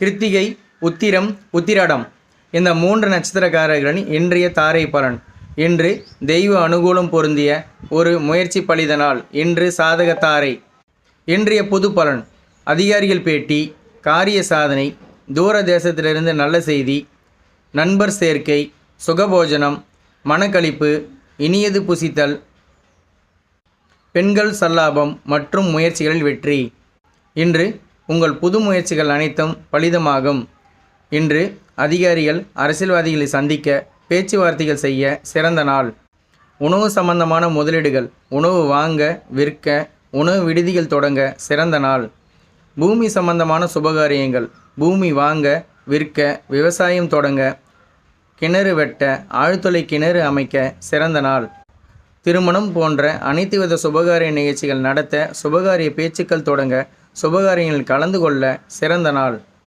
கிருத்திகை உத்திரம் உத்திராடம் இந்த மூன்று நட்சத்திரக்காரர்களின் இன்றைய தாரை பலன். இன்று தெய்வ அனுகூலம் பொருந்திய ஒரு முயற்சி பலித நாள் இன்று சாதக தாரை. இன்றைய புது பலன் அதிகாரிகள் பேட்டி காரிய சாதனை தூர தேசத்திலிருந்து நல்ல செய்தி நண்பர் சேர்க்கை சுகபோஜனம் மனக்களிப்பு இனியது புசித்தல் பெண்கள் சல்லாபம் மற்றும் முயற்சிகளில் வெற்றி. இன்று உங்கள் புது முயற்சிகள் அனைத்தும் பலிதமாகும். இன்று அதிகாரிகள் அரசியல்வாதிகளை சந்திக்க பேச்சுவார்த்தைகள் செய்ய சிறந்த நாள். உணவு சம்பந்தமான முதலீடுகள் உணவு வாங்க விற்க உணவு விடுதிகள் தொடங்க சிறந்த நாள். பூமி சம்பந்தமான சுபகாரியங்கள் பூமி வாங்க விற்க விவசாயம் தொடங்க கிணறு வெட்ட ஆழ்துளை கிணறு அமைக்க சிறந்த நாள். திருமணம் போன்ற அனைத்து வித சுபகாரிய நிகழ்ச்சிகள் நடத்த சுபகாரிய பேச்சுக்கள் தொடங்க சுபகாரியங்களில் கலந்து கொள்ள சிறந்த நாள்.